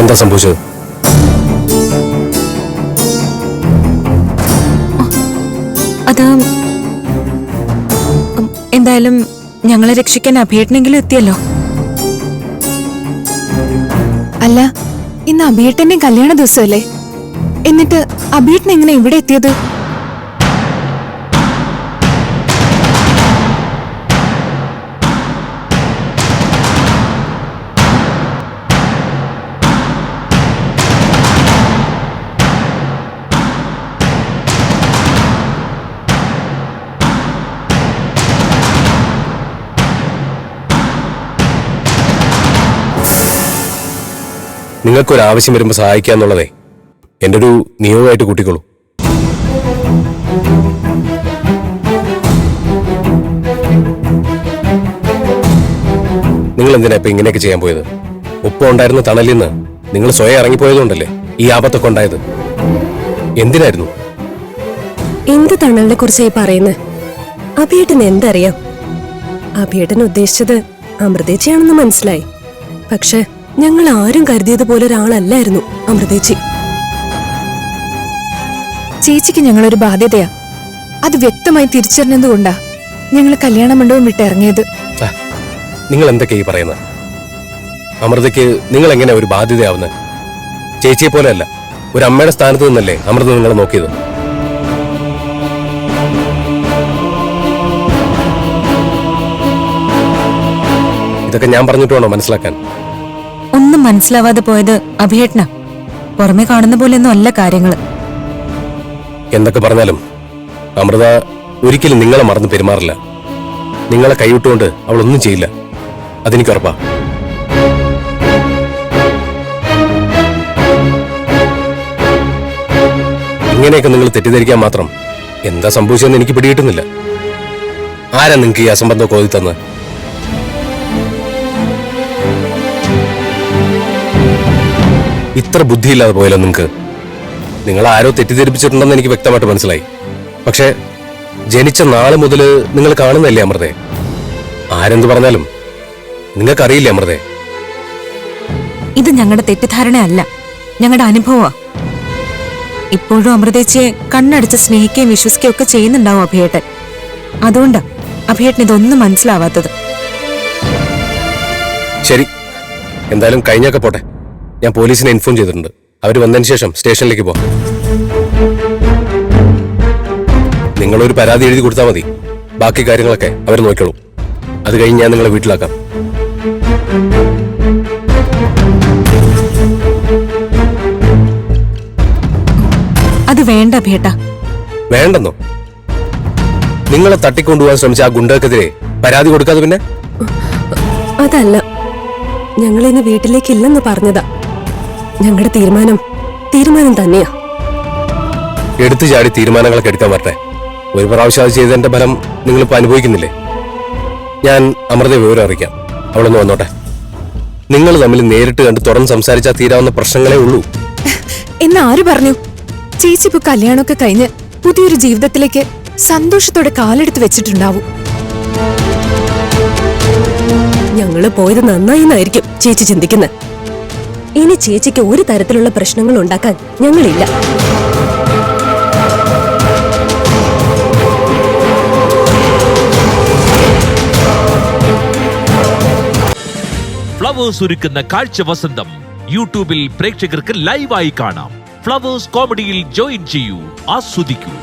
എന്താ സംഭവിച്ചത്? അത് എന്തായാലും ഞങ്ങളെ രക്ഷിക്കാൻ അഭിയേട്ടനെങ്കിലും എത്തിയല്ലോ. അല്ല ഇന്ന് അഭിയേട്ടന്റെ കല്യാണ ദിവസമല്ലേ? എന്നിട്ട് അഭിയേട്ടൻ എങ്ങനെ ഇവിടെ എത്തിയത്? നിങ്ങൾക്കൊരു ആവശ്യം വരുമ്പോൾ സഹായിക്കുക എന്നുള്ളതേ. എന്റെ ഒരു നിയമമായിട്ട് കൂട്ടിക്കോളൂ. നിങ്ങൾ എന്തിനാ ഇപ്പൊ ഇങ്ങനെയൊക്കെ ചെയ്യാൻ പോയത്? ഒപ്പം ഉണ്ടായിരുന്ന തണലിൽ നിന്ന് നിങ്ങൾ സ്വയം ഇറങ്ങിപ്പോയതുകൊണ്ടല്ലേ ഈ ആപത്തൊക്കെ ഉണ്ടായത്? എന്തിനായിരുന്നു? എന്ത് തണലിനെ കുറിച്ച് പറയുന്നത് അഭിയേട്ടന് എന്തറിയാം? അഭിയേട്ടൻ ഉദ്ദേശിച്ചത് അമൃതേച്ചയാണെന്ന് മനസ്സിലായി. പക്ഷെ ഞങ്ങൾ ആരും കരുതിയതുപോലെ ഒരാളല്ലായിരുന്നു അമൃതേച്ചി. ചേച്ചിക്ക് ഞങ്ങളൊരു ബാധ്യതയാ. അത് വ്യക്തമായി തിരിച്ചറിഞ്ഞതുകൊണ്ടാ ഞങ്ങൾ കല്യാണ മണ്ഡപം വിട്ടിറങ്ങിയത് നിങ്ങൾ എന്തൊക്കെയാ ഈ പറയുന്നത് അമൃതയ്ക്ക് നിങ്ങൾ എങ്ങനെ ഒരു ബാധ്യതയാവുന്നത് ചേച്ചിയെ പോലെയല്ല ഒരു അമ്മയുടെ സ്ഥാനത്ത് നിന്നല്ലേ അമൃത നിങ്ങളെ നോക്കിയത്? ഇതൊക്കെ ഞാൻ പറഞ്ഞിട്ട് വേണോ മനസ്സിലാക്കാൻ? ഒന്നും മനസ്സിലാവാതെ പോയത് അഭിയേട്ടനാ. പുറമെ കാണുന്ന പോലെയൊന്നും അല്ല കാര്യങ്ങൾ എന്തൊക്കെ പറഞ്ഞാലും അമൃത ഒരിക്കലും നിങ്ങളെ മറന്ന് പെരുമാറില്ല. നിങ്ങളെ കൈവിട്ടുകൊണ്ട് അവൾ ഒന്നും ചെയ്യില്ല. അതെനിക്ക് ഉറപ്പാ. ഇങ്ങനെയൊക്കെ നിങ്ങൾ തെറ്റിദ്ധരിക്കാൻ മാത്രം എന്താ സംഭവിച്ചതെന്ന് എനിക്ക് പിടികിട്ടുന്നില്ല. ആരാ നിങ്ങൾക്ക് ഈ അസംബന്ധം കോതി തന്ന് ഇത്ര ബുദ്ധിയില്ലാതെ പോയല്ലോ നിങ്ങൾക്ക് നിങ്ങൾ ആരോ തെറ്റിദ്ധരിപ്പിച്ചിട്ടുണ്ടെന്ന് എനിക്ക് വ്യക്തമായിട്ട് മനസ്സിലായി. പക്ഷേ ജനിച്ച നാളെ മുതൽ നിങ്ങൾ കാണുന്നല്ലേ അമൃതേ? ആരെന്ത് പറഞ്ഞാലും? നിങ്ങൾക്കറിയില്ലേ അമൃതേ? ഇത് ഞങ്ങളുടെ തെറ്റിദ്ധാരണയല്ല. ഞങ്ങളുടെ അനുഭവമാ ഇപ്പോഴും അമൃതേച്ചിയെ കണ്ണടച്ച് സ്നേഹിക്കുകയും വിശ്വസിക്കുകയും ഒക്കെ ചെയ്യുന്നുണ്ടാവും അഭയേട്ടൻ. അതുകൊണ്ടാ അഭയേട്ടൻ ഇതൊന്നും മനസ്സിലാവാത്തത്. ശരി. എന്തായാലും കഴിഞ്ഞൊക്കെ പോട്ടെ. ഞാൻ പോലീസിനെ ഇൻഫോം ചെയ്തിട്ടുണ്ട്. അവർ വന്നതിന് ശേഷം സ്റ്റേഷനിലേക്ക് പോകാം നിങ്ങളൊരു പരാതി എഴുതി കൊടുത്താൽ മതി. ബാക്കി കാര്യങ്ങളൊക്കെ അവർ നോക്കിക്കോളും. അത് കഴിഞ്ഞ് ഞാൻ നിങ്ങളെ വീട്ടിലാക്കാം. അത് വേണ്ട ഭേട്ട. വേണ്ടെന്നോ? നിങ്ങളെ തട്ടിക്കൊണ്ടുപോകാൻ ശ്രമിച്ച ആ ഗുണ്ടകൾക്കെതിരെ പരാതി കൊടുക്കാതെ പിന്നെ? അതല്ല. ഞങ്ങൾ ഇന്ന് വീട്ടിലേക്കില്ലെന്ന് പറഞ്ഞതാ. ഞങ്ങളുടെ തീരുമാനം തീരുമാനം തന്നെയാ. എടുത്തു ചാടി തീരുമാനങ്ങളൊക്കെ എടുക്കാൻ വരട്ടെ. ഒരു പ്രാവശ്യം അത് ചെയ്തതിന്റെ ഫലം നിങ്ങളിപ്പോ അനുഭവിക്കുന്നില്ലേ? ഞാൻ അമൃത വിവരം അറിയിക്കാം. അവളൊന്ന് വന്നോട്ടെ. നിങ്ങൾ തമ്മിൽ നേരിട്ട് കണ്ട് തുറന്ന് സംസാരിച്ചാൽ തീരാവുന്ന പ്രശ്നങ്ങളേ ഉള്ളൂ. എന്ന് ആര് പറഞ്ഞു? ചേച്ചി ഇപ്പൊ കല്യാണമൊക്കെ കഴിഞ്ഞ് പുതിയൊരു ജീവിതത്തിലേക്ക് സന്തോഷത്തോടെ കാലെടുത്ത് വെച്ചിട്ടുണ്ടാവും. ഞങ്ങൾ പോയത് നന്നായി എന്നായിരിക്കും ചേച്ചി ചിന്തിക്കുന്നത് ഇനി ചേച്ചിക്ക് ഒരു തരത്തിലുള്ള പ്രശ്നങ്ങൾ ഉണ്ടാക്കാൻ ഞങ്ങളില്ല. ഫ്ലവേഴ്സ് ഒരുക്കുന്ന കാഴ്ച വസന്തം യൂട്യൂബിൽ പ്രേക്ഷകർക്ക് ലൈവായി കാണാം. ഫ്ലവേഴ്സ് കോമഡിയിൽ ജോയിൻ ചെയ്യൂ ആസ്വദിക്കൂ.